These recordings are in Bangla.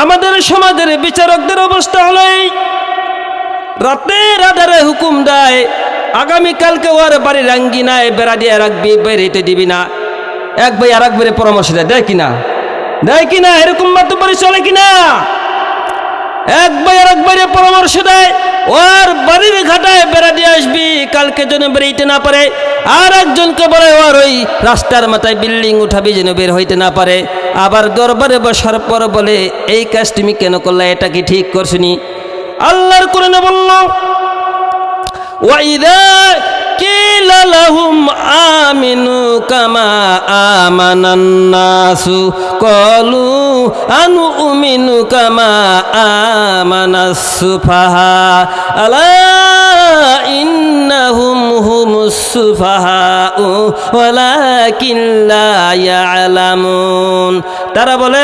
আমাদের সমাজের বিচারকদের অবস্থা হলো এই। রাতের আধারে হুকুম দেয়, আগামীকালকে ওর বাড়ির আঙ্গিনায় বেড়া দিয়ে রাখবি বেরিতে দিবি না। এক ভাই আর এক পরামর্শ দেয় দেয় কিনা? দেয় কিনা? এরকম মাধ্যমে চলে কিনা? একবার একবারে পরামর্শ দেয়, ওর বাড়ির ঘাটায় বেড়া দিয়ে আসবি, কালকে যেন বেরিয়েতে না পারে। আর একজনকে বলে, ওর ওই রাস্তার মাথায় বিল্ডিং উঠাবি যেন বের হইতে না পারে। আবার দরবারে বসার পর বলে, এই কাজ তুমি কেন করলে, এটা কি ঠিক করছনি আল্লাহর করে না বলল ওয়াইদা قيل لهم آمنوا كما آمن الناس قالوا أنؤمن كما آمن السفهاء ألا إنهم هم السفهاء ولكن لا يعلمون তারা বলে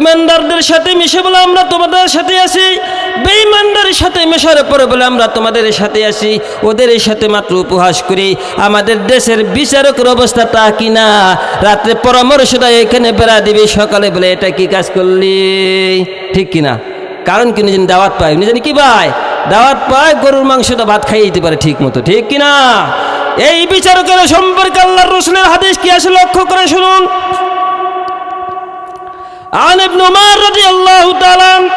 ইমানদারদের সাথে মিশে বলে আমরা তোমাদের সাথে আছি বেঈমানদারের সাথে মেশার পরে বলে আমরা তোমাদের সাথে আছি ওদের সাথে মাত্র উপহাস করি আমাদের দেশের বিচারকের অবস্থা তা কিনা রাত্রে পরামর্শ দেয় এখানে বেড়া দিবি সকালে বলে এটা কি কাজ করলি ঠিক কিনা কারণ কি নিজের দাওয়াত পায় নিজের কি পায় দাওয়াত পায় গরুর মাংসটা ভাত খাইয়ে দিতে পারে ঠিক মতো ঠিক কিনা এই বিচারকের সম্পর্কে আল্লাহর রসুলের হাদিস কি আছে লক্ষ্য করে শুনুন عن ابن عمر رضي الله تعالى عنه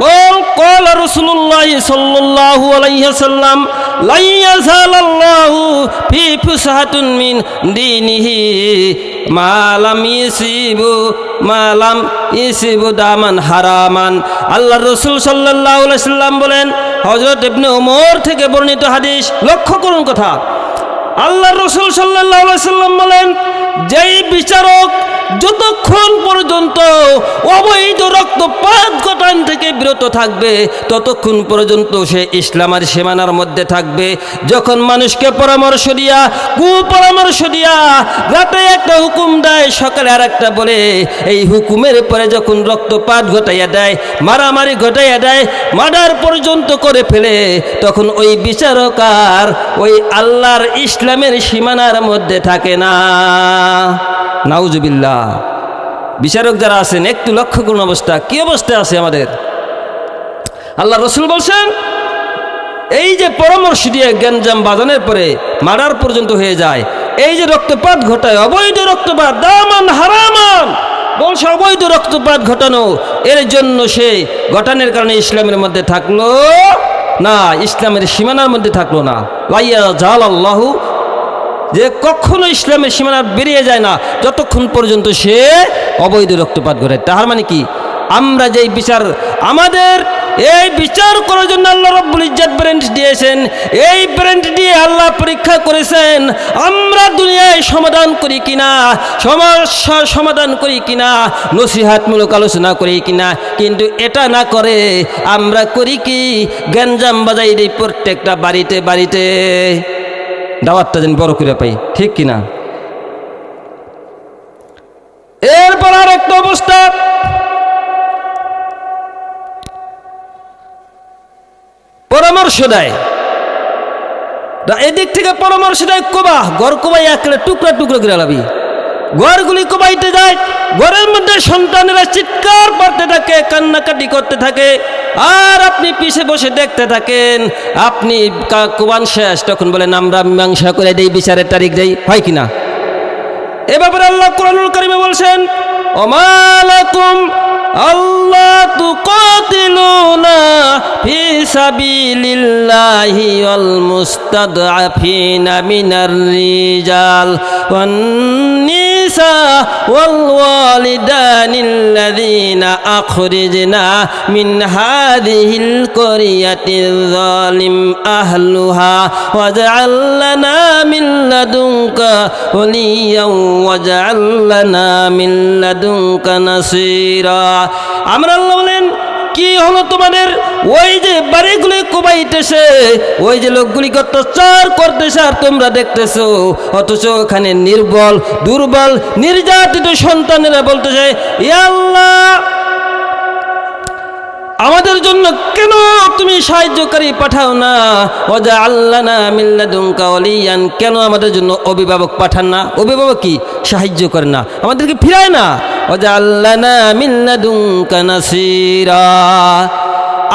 قال قال رسول الله صلى الله عليه وسلم لن يزال الله في فسحة من دينه ما لم يصيب ما لم يصيب داما حراما আল্লাহ রসুল সাল্লাহ সাল্লাম বলেন হজরত ইবনে ওমর থেকে বর্ণিত হাদিস লক্ষ্য করুন কথা আল্লাহ রসুল সাল্লাম বলেন, যেই বিচারক যতক্ষণ পর্যন্ত অবৈধ রক্তপাত ঘটান থেকে বিরত থাকবে, ততক্ষণ পর্যন্ত সে ইসলামের সীমানার মধ্যে থাকবে। যখন মানুষকে পরামর্শ দিয়া, কুপরামর্শ দিয়া রাতে একটা হুকুম দেয়, সকালে আর একটা বলে, এই হুকুমের পরে যখন রক্তপাত ঘটাইয়া দেয়, মারামারি ঘটাইয়া দেয়, মার্ডার পর্যন্ত করে ফেলে, তখন ওই বিচারক আর ওই আল্লাহর ইসলামের সীমানার মধ্যে থাকে না। নাউজুবিল্লাহ। বিচারক যারা আছেন, একটু লক্ষ্য করুন অবস্থা। কি অবস্থায় আছে আমাদের? আল্লাহ রসুল বলছেন, এই যে পরামর্শ দিয়ে গ্যাঞ্জাম বাজানের পরে মারার পর্যন্ত হয়ে যায়, এই যে রক্তপাত ঘটায়, অবৈধ রক্তপাত, দামান হারামান, বলছে অবৈধ রক্তপাত ঘটানো, এর জন্য সে ঘটানোর কারণে ইসলামের মধ্যে থাকল না, ইসলামের সীমানার মধ্যে থাকল না। লাইয়া জাল আল্লাহু যে কখনো ইসলামের সীমানা বেরিয়ে যায় না, যতক্ষণ পর্যন্ত সে অবৈধ রক্তপাত ঘটে তাহার মানে কি? আমরা যেই বিচার, আমাদের এই বিচার করার জন্য আল্লাহ রব্বুল ইজ্জাত ব্রেন্ট দিয়েছেন। এই ব্রেন্ট দিয়ে আল্লাহ পরীক্ষা করেছেন, আমরা দুনিয়ায় সমাধান করি কিনা সমস্যার সমাধান করি কিনা, নসিহাতমূলক আলোচনা করি কিনা, কিন্তু এটা না করে আমরা করি কি? গ্যাঞ্জাম বাজাই দিই প্রত্যেকটা বাড়িতে বাড়িতে। দাওয়াতটা যেন বড় করে পাই, ঠিক কিনা এরপর আর একটা অবস্থা। পরামর্শ দেয়। এদিক থেকে পরামর্শ দেয় কোবা গড় কোবাই একলে টুকরা টুকরো করে লাবি। ঘরগুলি কোবাইতে যায়, ঘরের মধ্যে সন্তানেরা চিৎকার করতে থাকে, কান্নাকাটি করতে থাকে। আর আপনি পিছে বসে দেখতে থাকেন, আপনি কোবান শেষ, তখন বলেন, আমরা মীমাংসা করে দেই, বিচারের তারিখ দেই। হয় কিনা এ ব্যাপারে আল্লাহ কোরআনুল কারিমে বলছেন ওমালাকুম আল্লাহ তুকাতিলুনা ফি সাবিলিল্লাহি ওয়াল মুস্তাদআফিনা মিনার রিজাল ওয়ান নিসা ওয়াল ওয়ালিদানি الذين أخرجنا من هذه القرية الظالم أهلها واجعل لنا من لدنك وليا واجعل لنا من لدنك نصيرا أمر الله بلين কি হলো তোমাদের? ওই যে বাড়িগুলি কোবাইতেছে, ওই যে লোকগুলিকে অত্যাচার করতেছে আর তোমরা দেখতেছো। অথচ ওখানে নির্বল, দুর্বল, নির্যাতিত সন্তানেরা বলতেছে "ইয়া আল্লাহ, আমাদের জন্য কেন তুমি সাহায্যকারী পাঠাও না? ওজা আল্লাহ না মিল্লাদুঙ্কা অলিয়ান কেন আমাদের জন্য অভিভাবক পাঠান না? অভিভাবক কি? সাহায্য করে না। আমাদেরকে ফিরায় না।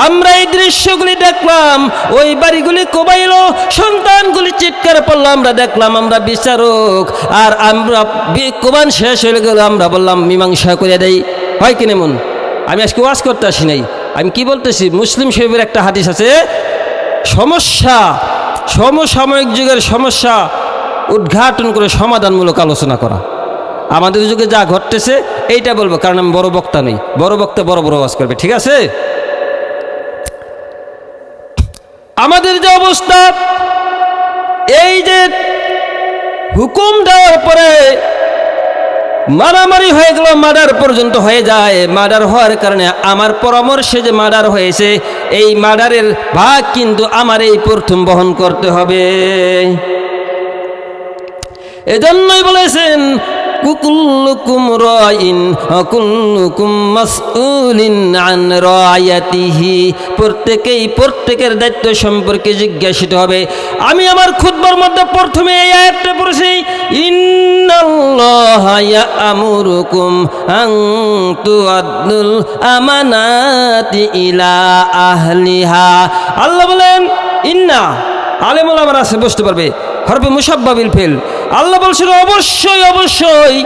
আমরা এই দৃশ্যগুলি দেখলাম, ওই বাড়িগুলি কোবাইল, সন্তানগুলি চিৎকার পড়ল আমরা দেখলাম আমরা বিচারক, আর আমরা কোবান শেষ হয়ে গেল, আমরা বললাম, মীমাংসা করে দেই। হয় কিনে মন আমি আজকে ওয়াজ করতে আসি নাই। আমি কি বলতেছি? মুসলিম শরীফের একটা হাদিস আছে, সমস্যা, সমসাময়িক যুগের সমস্যা উদ্ঘাটন করে সমাধানমূলক আলোচনা করা। আমাদের যুগে যা ঘটতেছে, এইটা বলব, কারণ আমি বড় বক্তা নেই। বড় বক্তা বড় বড় ওয়াজ করবে, ঠিক আছে? আমাদের যে অবস্থা, এই যে হুকুম দেওয়ার পরে মারামারি হয়ে গেল, মার্ডার পর্যন্ত হয়ে যায়। মার্ডার হওয়ার কারণে আমার পরামর্শে যে মার্ডার হয়েছে, এই মার্ডারের ভাগ কিন্তু আমার এই প্রথম বহন করতে হবে। এজন্যই বলেছেন কুকুল্লুকুম রাইন কুল্লুকুম মাসউলিন আন রায়াতিহি। প্রত্যেকেই প্রত্যেকের দায়িত্ব সম্পর্কে জিজ্ঞাসিত হবে। আমি আমার খুতবার মধ্যে প্রথমে এই আয়াতটা পড়েছি, ইন্নাল্লাহা ইয়া'মুরুকুম আন তুআদ্দুল আমানাতি ইলা আহলিহা। আল্লাহ বলেন, ইন্না। আলেমুল আমার আছে, বুঝতে পারবে। হরফে মুসাব্বাবিল ফেল। আল্লাহ বলছিল, অবশ্যই অবশ্যই।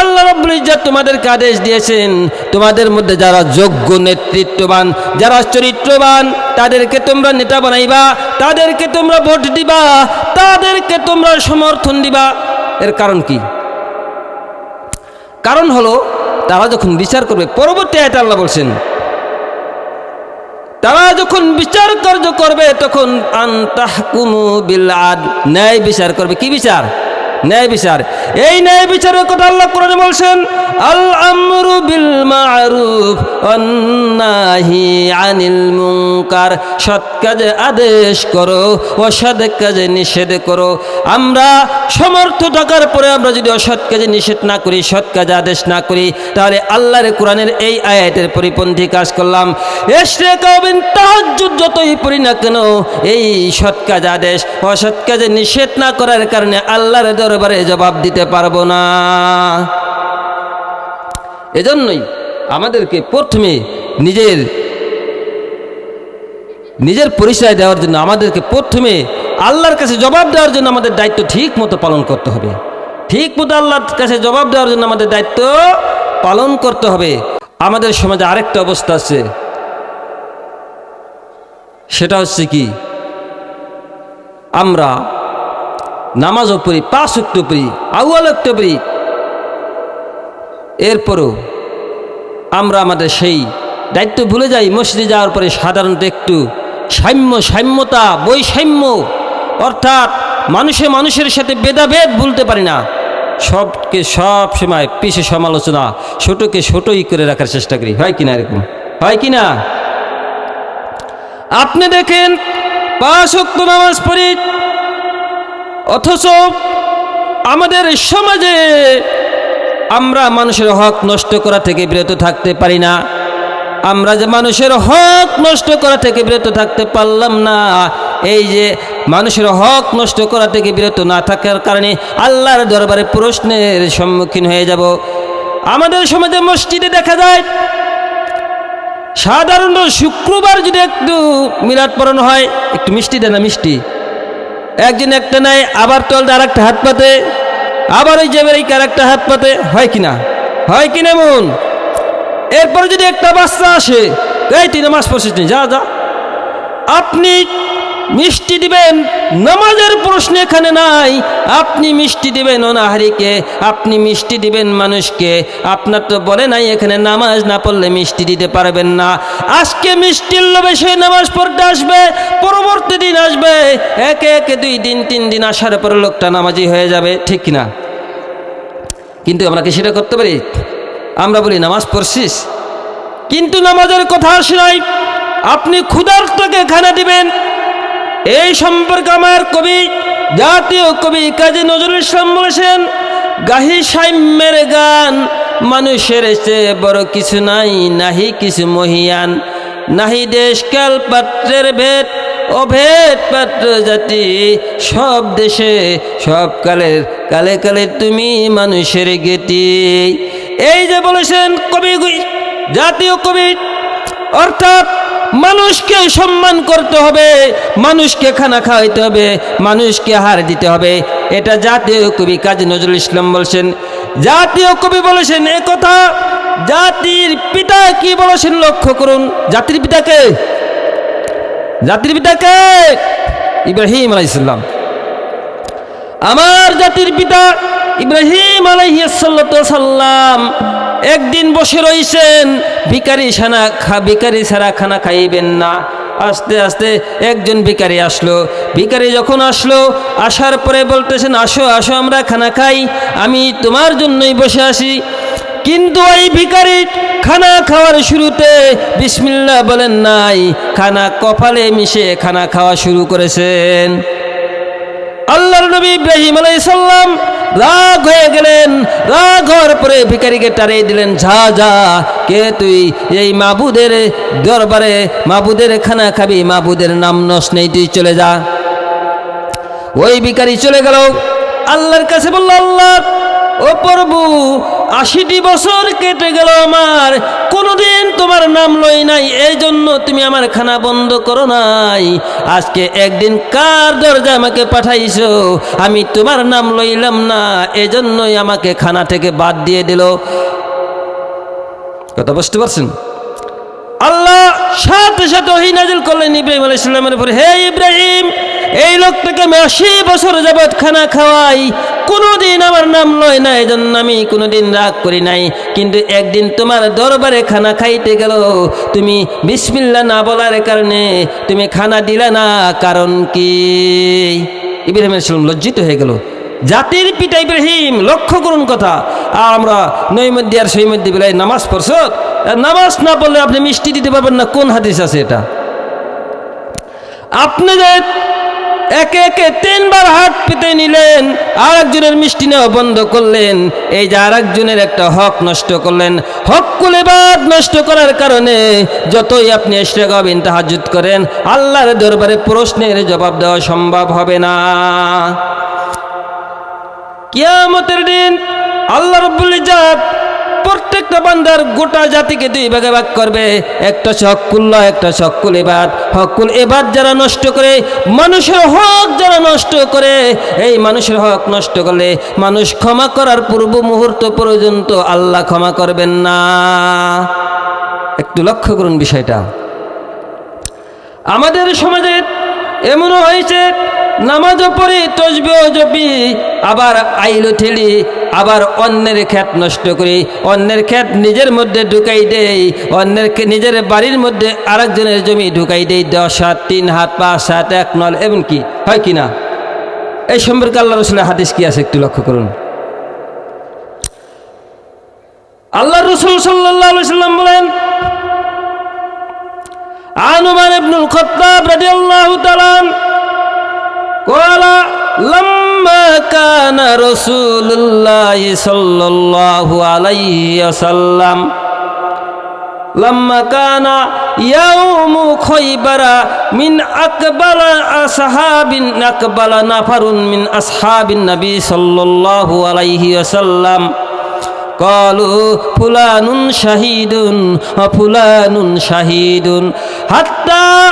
আল্লাহ রব্বুল ইজ্জাত তোমাদেরকে আদেশ দিয়েছেন, তোমাদের মধ্যে যারা যোগ্য, নেতৃত্ববান, যারা চরিত্রবান, তাদেরকে তোমরা নেতা বানাইবা, তাদেরকে তোমরা ভোট দিবা, তাদেরকে তোমরা সমর্থন দিবা। এর কারণ কি? কারণ হলো, তারা যখন বিচার করবে, পরবর্তী আয়তা আল্লাহ বলছেন তারা যখন বিচার কার্য করবে তখন আন্তাহকুমু বিল আদ ন্যায় বিচার করবে। কি বিচার? ন্যায় বিচার। এই ন্যায় বিচারের কথা আল্লাহ কোরআনে বলছেন আল আমরু বিল মারুফ অন্নাহি আনিল মুনকার। সৎ কাজে আদেশ করো অসৎ কাজে নিষেধ করো। আমরা সমর্থ থাকার পরে আমরা যদি অসৎ কাজে নিষেধ না করি, সৎ কাজে আদেশ না করি, তাহলে আল্লাহর কোরআনের এই আয়াতের পরিপন্থী কাজ করলাম। এসরে কাবিন তাহাজ্জুদ যতই পড়ি না কেন, এই সৎ কাজ আদেশ, অসৎ কাজে নিষেধ না করার কারণে আল্লাহর দরবারে জবাব দিতে পারব না। এজন্যই আমাদেরকে প্রথমে নিজের নিজের পরিচয় দেওয়ার জন্য, আমাদেরকে প্রথমে আল্লাহর কাছে জবাব দেওয়ার জন্য আমাদের দায়িত্ব ঠিক মতো পালন করতে হবে। ঠিক মতো আল্লাহর কাছে জবাব দেওয়ার জন্য আমাদের দায়িত্ব পালন করতে হবে। আমাদের সমাজে আরেকটা অবস্থা আছে। সেটা হচ্ছে কি? আমরা নামাজও পড়ি পাঁচ উক্ত পড়ি আউয়াল উক্ত পড়ি এরপরও আমরা আমাদের সেই দায়িত্ব ভুলে যাই, মসজিদে যাওয়ার পরে সাধারণত একটু সাম্য, সাম্যতা, বৈষম্য, অর্থাৎ মানুষে মানুষের সাথে ভেদাভেদ ভুলতে পারি না। সবকে সব সময় পিছে সমালোচনা, ছোটকে ছোটই করে রাখার চেষ্টা করি। হয় কিনা এরকম? হয় কিনা? আপনি দেখেন, পাঁচ নামাজ পড়ি অথচ আমাদের সমাজে আমরা মানুষের হক নষ্ট করা থেকে বিরত থাকতে পারি না। আমরা যে মানুষের হক নষ্ট করা থেকে বিরত থাকতে পারলাম না, এই যে মানুষের হক নষ্ট করা থেকে বিরত না থাকার কারণে আল্লাহর দরবারে প্রশ্নের সম্মুখীন হয়ে যাব। আমাদের সমাজে মসজিদে দেখা যায় সাধারণত শুক্রবার যদি একটু মিলাদ পড়ানো হয়, একটু মিষ্টি দেয় না মিষ্টি? একজন একটা নেয় আবার তলতে আর একটা হাত পাতে, আবার ওই জেবের এই একটা হাত পাতে, হয় কিনা হয় কিনা মন এরপরে যদি একটা বাচ্চা আসে, এই তুই মাস পড়ছিস যা যা। আপনি মিষ্টি দিবেন, নামাজের প্রশ্ন এখানে নাই। আপনি মিষ্টি দিবেন অনাহারিকে, আপনি মিষ্টি দিবেন মানুষকে। আপনার তো বলে নাই এখানে নামাজ না পড়লে মিষ্টি দিতে পারবেন না। আজকে মিষ্টির লোভে সে নামাজ পড়তে আসবে, পরবর্তী দিন আসবে। একে একে দুই দিন, তিন দিন আসার পরে লোকটা নামাজি হয়ে যাবে, ঠিক না কিন্তু আমরা কি সেটা করতে পারি? আমরা বলি, নামাজ পড়ছিস? কিন্তু নামাজের কথা আসে নাই। আপনি ক্ষুধার্তকে খানা দিবেন এই সম্পর্কে আমার কবি, জাতীয় কবি কাজী নজরুল ইসলাম বলেছেন, গাহি সাম্যের গান মানুষের চেয়ে বড় কিছু নাই, নাহি কিছু মহিয়ান। নাহি দেশ কাল পাত্রের ভেদ, অভেদ পাত্র জাতি। সব দেশে, সব কালের, কালে কালে তুমি মানুষের গেতি। এই যে বলেছেন কবি, জাতীয় কবি, অর্থাৎ মানুষকে সম্মান করতে হবে, মানুষকে খানা খাওয়াইতে হবে, মানুষকে হার দিতে হবে। এটা জাতীয় কবি কাজী নজরুল ইসলাম বলছেন। জাতীয় কবি বলেছেন এ কথা, জাতির পিতা কি বলেছেন লক্ষ্য করুন। জাতির পিতাকে জাতির পিতাকে ইব্রাহিম আলাইসাল্লাম আমার জাতির পিতা ইব্রাহিম আলাইসাল্লাম একদিন বসে রয়েছেন ভিকারি সানা খা, ভিকারি ছাড়া খানা খাইবেন না। আস্তে আস্তে একজন ভিকারি আসলো। ভিকারি যখন আসলো, আসার পরে বলতেছেন, আসো আসো, আমরা খানা খাই, আমি তোমার জন্যই বসে আসি কিন্তু এই ভিকারি খানা খাওয়ার শুরুতে বিসমিল্লাহ বলেন, নাই, খানা কপালে মিশে খানা খাওয়া শুরু করেছেন। আল্লাহর নবী ইব্রাহিম আলাইসাল্লাম রাগ হয়ে গেলেন, রাগ হওয়ার পরে ভিকারিকে টারিয়ে দিলেন, যা যা, কে তুই? এই মাবুদের দরবারে, মাবুদের খানা খাবি, মাবুদের নাম নস নেই, তুই চলে যা। ওই ভিকারি চলে গেল। আল্লাহর কাছে বলল, আল্লাহ ও প্রভু, আশিটি বছর কেটে গেল আমার। কোনোদিন তোমার নাম লই নাই এই জন্য তুমি আমার খানা বন্ধ করো নাই। আজকে একদিন কার দরজা আমাকে পাঠাইছো? আমি তোমার নাম লইলাম না, এজন্যই আমাকে খানা থেকে বাদ দিয়ে দিল। কথা বুঝতে পারছেন? আল্লাহ সাথে সাথে ওহি নাজিল করলেন ইব্রাহিম আলাইসাল্লামের উপরে, হে ইব্রাহিম, এই লোকটাকে আমি আশি বছর যাবৎ খানা খাওয়াই। কোনোদিন আমার নাম লয় না এই জন্য আমি কোনোদিন রাগ করি নাই। কিন্তু একদিন তোমার দরবারে খানা খাইতে গেল। তুমি বিসমিল্লা না বলার কারণে তুমি খানা দিলে না, কারণ কি? ইব্রাহিম আলাইসাল্লাম লজ্জিত হয়ে গেল। জাতির পিতা ইব্রাহিম, লক্ষ্য করুন কথা। আর আমরা নৈমধ্যে আর সেই মধ্যে বেলায় নামাজ পড়ছ নামাজ না পড়লে আপনি মিষ্টি দিতে পারবেন না, কোন হাদিস আছে এটা? আপনি যে একে একে তিনবার হাত পেতে নিলেন আর একজনের মিষ্টি নেওয়া বন্ধ করলেন, এই যে আর একজনের একটা হক নষ্ট করলেন, হক কুলেবাদ নষ্ট করার কারণে যতই আপনি এসরাগাবিন তাহাজুদ করেন, আল্লাহর দরবারে প্রশ্নের জবাব দেওয়া সম্ভব হবে না। কিয়ামতের দিন আল্লাহ রব্বুল ইজাত প্রত্যেকটা বান্দার গোটা জাতিকে দুই ভাগে ভাগ করবে। একটা হকুল্লাহ একটা হকুল এবাদ হকুল এবাদ যারা নষ্ট করে, মানুষের হক যারা নষ্ট করে, এই মানুষের হক নষ্ট করলে মানুষ ক্ষমা করার পূর্ব মুহূর্ত পর্যন্ত আল্লাহ ক্ষমা করবেন না। একটু লক্ষ্য করুন বিষয়টা। আমাদের সমাজে এমনও হয়েছে নামাজও পড়ি তসবিও জপি, আবার আইলো ঠেলি, আবার অন্যের খ্যাত নষ্ট করি। অন্যের খ্যাত নিজের মধ্যে ঢুকাই দেই, অন্যের নিজের বাড়ির মধ্যে আরেকজনের জমি ঢুকাই দেই। দশ হাত তিন হাত, পাঁচ সাত, এক নল, এমন কি? হয় কি না? এই সম্পর্কে আল্লাহ রসুলের হাদিস কি আছে একটু লক্ষ্য করুন। আল্লাহ রসুল সাল্লাম বলেন, আনুমান ইবনুল খত্তাব রাদিয়াল্লাহু তাআলা الله تعالى عنه قال لما كان رسول الله صلى الله عليه وسلم لما كان يوم خيبر من أقبل أصحاب أقبل نفر من أصحاب النبي صلى الله عليه وسلم قالوا فلان شهيد وفلان شهيد حتى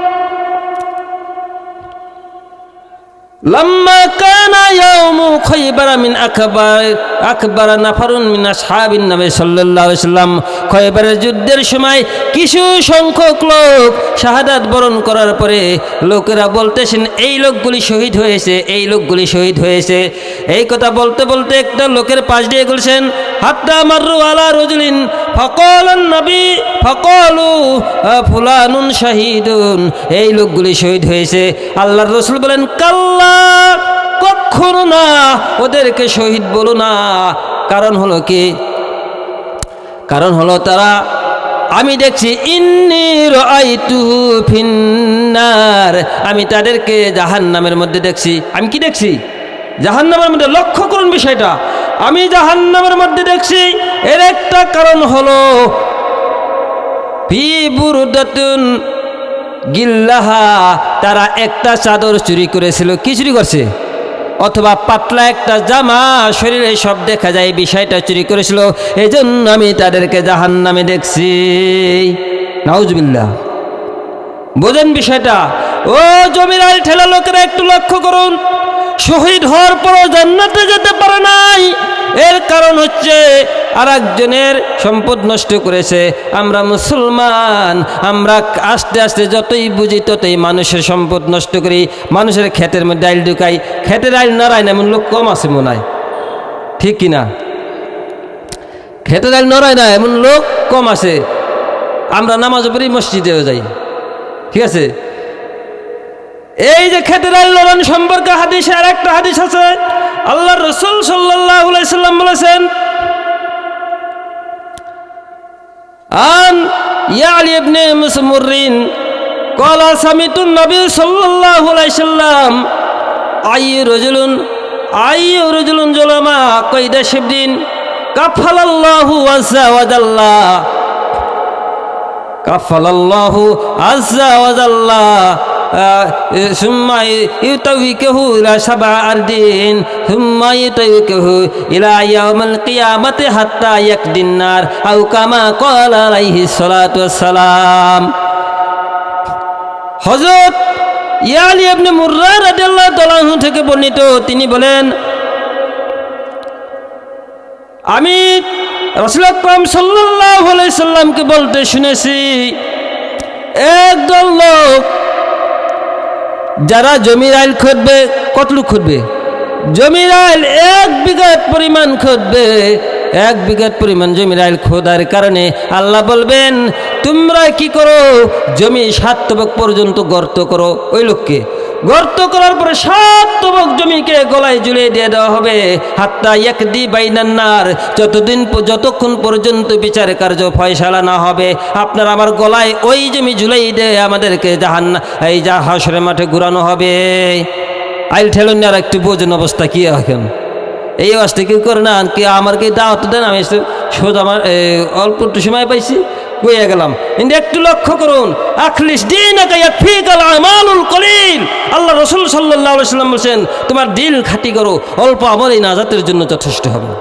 لما كان يوم خيبر من أكبر أكبر نفر من أصحاب النبي صلى الله عليه وسلم খয়বারের যুদ্ধের সময় কিছু সংখ্যক লোক শাহাদাত বরণ করার পরে লোকেরা বলতেছেন এই লোকগুলি শহীদ হয়েছে এই লোকগুলি শহীদ হয়েছে এই কথা বলতে বলতে একটা লোকের পাশ দিয়ে বলছেন হাত্তা মাররু আলা রজুলিন ফকল নবী, ফকলু ফুলানুন এই লোকগুলি শহীদ হয়েছে। রসুল বলেন, কাল্লা কখনো না, ওদেরকে শহীদ বলো না। কারণ হলো কি? কারণ হলো তারা, আমি দেখছি, ইন্নি রাআইতুহু ফিন্নার। আমি তাদেরকে জাহান্নামের মধ্যে দেখছি। আমি কি দেখছি? জাহান্নামের মধ্যে, লক্ষ্য করুন বিষয়টা। আমি জাহান্নামের মধ্যে দেখছি, এর একটা কারণ হলো ফি বুরদাতুন গিল্লাহা, তারা একটা চাদর চুরি করেছিল। কি চুরি করছে? অথবা পাতলা একটা জামা, শরীরে সব দেখা যায়, বিষয়টা চুরি করেছিল। এই জন্য আমি তাদেরকে জাহান নামে দেখছি। নাউজবিল্লা বোঝেন বিষয়টা? ও জমির আল ঠেলা লোকেরা, একটু লক্ষ্য করুন। শহীদ হওয়ার পরও জান্নাতে যেতে পারে নাই। এর কারণ হচ্ছে আর একজনের সম্পদ নষ্ট করেছে। আমরা মুসলমান, আমরা আস্তে আস্তে যতই বুঝি ততই মানুষের সম্পদ নষ্ট করি। মানুষের ক্ষেতের মধ্যে আইল ঢুকাই, ক্ষেতের আইল নারায় না, এমন লোক কম আছে মনে হয়। ঠিক কিনা? ক্ষেতের আইল নড়ায় না, এমন লোক কম আছে। আমরা নামাজ পড়ি, মসজিদেও যাই। ঠিক আছে? এই যে খেতের লবণ সম্পর্কে হাদিসে আর একটা হাদিস আছে। আল্লাহ রসুল সাল্লাম বলেছেন, আন ইয়ালি ইবনে মুসমুরিন কলা সামিতুন নবী সাল্লাল্লাহু আলাইহি সাল্লাম আইয়ু রাজুলুন আইয়ু রাজুলুন জুলমা কয়দা শিবদিন কাফালাল্লাহু আযজা ওয়াজাল্লা কাফালাল্লাহু আযজা ওয়াজাল্লা সুম্মা ইউতাউকেহু ইলা সাবা আরদিন, সুম্মা ইউতাউকেহু ইলা ইয়াউমাল কিয়ামাতি হাত্তা ইয়াকদিন নার, আও কামা ক্বালা আলাইহি সালাতু ওয়াসসালাম। হযরত ইয়ালি ইবনে মুররা রাদিয়াল্লাহু তাআলা থেকে বর্ণিত, তিনি বলেন, আমি রসুল সাল্লাহ সাল্লামকে বলতে শুনেছি, একদল লোক যারা জমির আইল খুঁজবে কতটুকু খুঁজবে? জমির আইল এক বিঘাত পরিমাণ খুঁজবে। এক বিঘাত পরিমাণ জমির আইল খোদার কারণে আল্লাহ বলবেন, তোমরা কি করো? জমি সাত তবক পর্যন্ত গর্ত করো। ওই লোককে গর্ত করার পরে সাত তবক জমিকে গলায় ঝুলিয়ে দিয়ে দেওয়া হবে। হাত্তা একদি বাইনান্নার যতদিন যতক্ষণ পর্যন্ত বিচার কার্য ফয়সালা না হবে, আপনার আমার গলায় ওই জমি ঝুলাই দিয়ে আমাদেরকে জাহান এই যা হাসরের মাঠে ঘুরানো হবে। আইল ঠেলুন আর একটু বোঝেন অবস্থা কি এখন। এই অবস্থা কি করে না কি আমার কি দাওয়াত দেন, আমি সোজা আমার অল্প একটু সময় পাইছি, কইয়া গেলাম কিন্তু একটু লক্ষ্য করুন আমালুল কলিল। আল্লাহ রসুল সাল্লাহ সাল্লাম বলছেন, তোমার দিল খাটি করো, অল্প আমার এই নাজাতের জন্য যথেষ্ট হবে।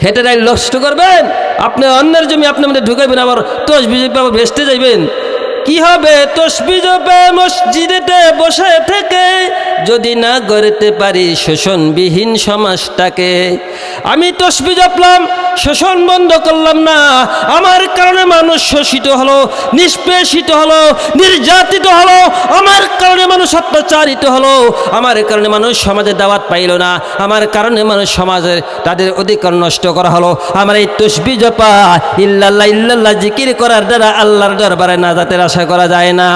খেটে নষ্ট করবেন, আপনি অন্যের জমি আপনি মধ্যে ঢুকাইবেন, আবার তসবি আবার ভেস্তে যাইবেন। কি হবে? তসবি জপে মসজিদেতে বসে থেকে যদি না গড়তে পারি শোষণবিহীন সমাজটাকে। আমি তসবি জপলাম, শোষণ বন্ধ করলাম না। আমার কারণে মানুষ শোষিত হলো, নিষ্পেষিত হলো, নির্যাতিত হলো। আমার কারণে মানুষ অত্যাচারিত হলো। আমার কারণে মানুষ সমাজে দাওয়াত পাইল না। আমার কারণে মানুষ সমাজের তাদের অধিকার নষ্ট করা হলো। আমার এই তসবি জপা ইল্লাল্লাহ ইল্লাল্লাহ জিকির করার দ্বারা আল্লাহর দরবারে না যাতে আশা করা যায় না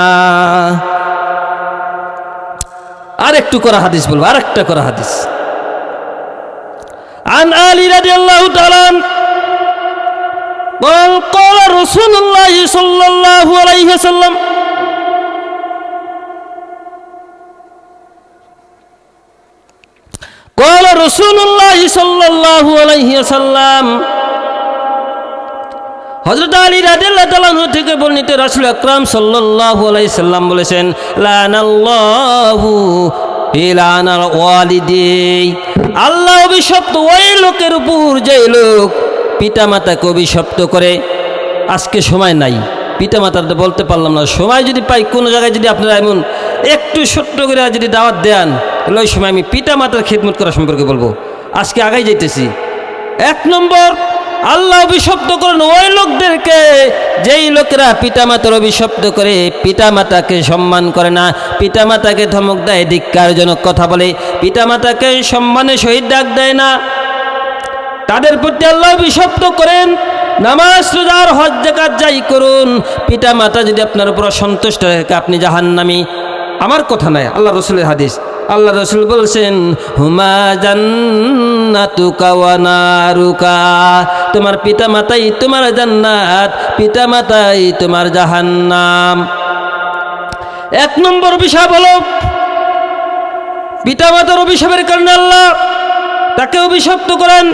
আর একটু করা হাদিস বলবো আর একটা করা হাদিস عن علي رضي الله تعالى عنه قال قال رسول الله صلى الله عليه وسلم قال رسول الله صلى الله عليه وسلم হজরত আলী তালানহু থেকে বর্ণিত রাসুল আকরাম সাল্লাল্লাহু আলাইহি সাল্লাম বলেছেন, লানাল্লাহু ইলানাল ওয়ালিদি আল্লাহ অভিশপ্ত ওই লোকের উপর যে লোক পিতামাতাকে অভিশপ্ত করে, আজকে সময় নাই। পিতামাতার তো বলতে পারলাম না, সময় যদি পাই, কোনো জায়গায় যদি আপনারা এমন একটু ছোট্ট করে যদি দাওয়াত দেন, তাহলে ওই সময় আমি পিতামাতার খেদমত করা সম্পর্কে বলব। আজকে আগাই যাইতেছি। এক নম্বর আল্লাহ অভিশপ্ত করেন ওই লোকদেরকে। যেই লোকেরা পিতামাতার অভিশপ্ত করে পিতামাতাকে সম্মান করে না, পিতামাতাকে ধমক দেয়, ধিক্কারজনক কথা বলে, পিতামাতাকে সম্মানে শহীদ ডাক দেয় না। তাদের প্রতি আল্লাহ অভিশপ্ত করেন, নামাজ, রোজার, হজ জাকাত যাই করুন। পিতা মাতা যদি আপনার উপর সন্তুষ্ট থাকে আপনি জাহান্নামি। আমার কথা নাই আল্লাহ রসুলের হাদিস। আল্লাহ রসুল বলছেন, হুমা জান্নাতুকা ওয়া নারুকা। তোমার পিতা মাতাই তোমার জান্নাত পিতা মাতাই তোমার জাহান্নাম। এক নম্বর বিষয় বলো পিতা মাতার অভিশাপের কারণে আল্লাহ তাকে অভিশপ্ত করেন।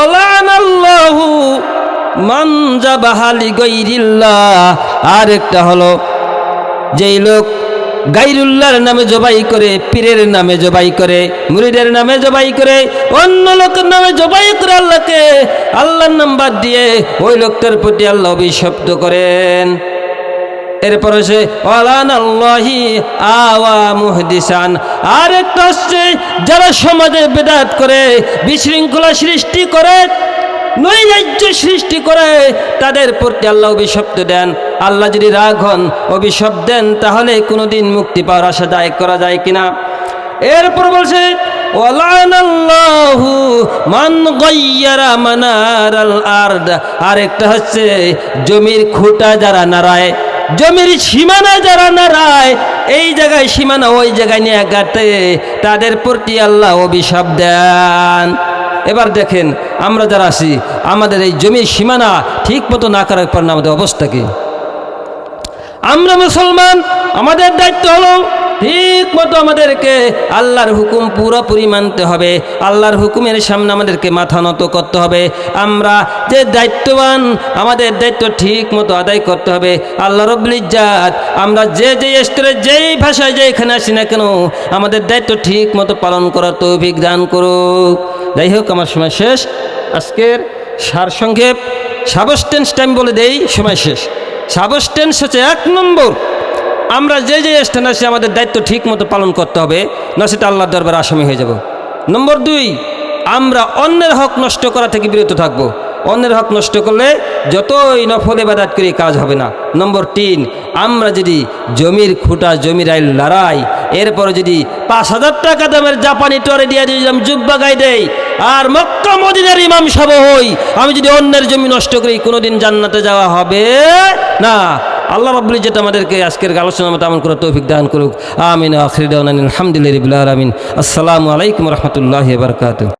ওলান আল্লাহু মানজা বাহালি আর একটা হলো, যেই লোক গাইরুল্লাহর নামে জবাই করে, পীরের নামে জবাই করে, মুরিদের নামে জবাই করে, অন্য লোকের নামে জবাই করে আল্লাহকে। আল্লাহর নাম বাদ দিয়ে ওই লোকটার প্রতি আল্লাহ অভিশপ্ত করেন। এরপরে সে ওয়ালান আল্লাহি আওয়া আর একটা হচ্ছে যারা সমাজে বেদাত করে, বিশৃঙ্খলা সৃষ্টি করে, নৈরাজ্য সৃষ্টি করে, তাদের প্রতি আল্লাহ অভিশপ্ত দেন। আল্লাহ যদি রাগ হন, অভিশপ দেন, তাহলে কোনোদিন মুক্তি পাওয়ার আশা দায় করা যায় কিনা? এরপর বলছে আরেকটা হচ্ছে, জমির খুঁটা যারা নাড়ায়, জমির সীমানা যারা নাড়ায়, এই জায়গায় সীমানা, ওই জায়গায় নিয়ে গাতে তাদের প্রতি আল্লাহ অভিশাপ দেন। এবার দেখেন, আমরা যারা আছি, আমাদের এই জমির সীমানা ঠিক মতো না করার পর আমাদের অবস্থা কি? আমরা মুসলমান, আমাদের দায়িত্ব হলো ঠিক মতো আমাদেরকে আল্লাহর হুকুম পুরোপুরি মানতে হবে। আল্লাহর হুকুমের সামনে আমাদেরকে মাথা নত করতে হবে। আমরা যে দায়িত্ববান, আমাদের দায়িত্ব ঠিক মতো আদায় করতে হবে। আল্লাহ রব্বুল ইজ্জাত, আমরা যে যে স্তরে যেই ভাষায় যেখানে আসি না কেন, আমাদের দায়িত্ব ঠিক মতো পালন করার তৌফিক দান করুক। যাই হোক, আমার সময় শেষ। আজকের সারসংক্ষেপ, সাবস্টেন্স টাইম বলে দেই, সময় শেষ। সাবস্টেন্স হচ্ছে এক নম্বর। আমরা যে যে স্থানে আছি, আমাদের দায়িত্ব ঠিক মতো পালন করতে হবে, না সেটা আল্লাহর দরবার আসামি হয়ে যাব। নম্বর দুই, আমরা অন্যের হক নষ্ট করা থেকে বিরত থাকব। অন্যের হক নষ্ট করলে যতই নফলে বাদাত করি, কাজ হবে না। নম্বর তিন, আমরা যদি জমির খুঁটা, জমির আইল লড়াই, এরপরে যদি পাঁচ হাজার টাকা দামের জাপানি টরে দিয়ে যদি আমি জুব্বা গাই দেই আর মক্কা মদিনার ইমাম সব হই, আমি যদি অন্যের জমি নষ্ট করি, কোনোদিন জান্নাতে যাওয়া হবে না। আল্লাহ রাব্বুল যেটা আমাদেরকে আজকের আলোচনা মতো আমন করে তৌফিক দান করুক। আমিন আখরিদ আলহামদুলিল্লাহ আমিন আসসালামু আলাইকুম রহমতুল্লাহ বারকাত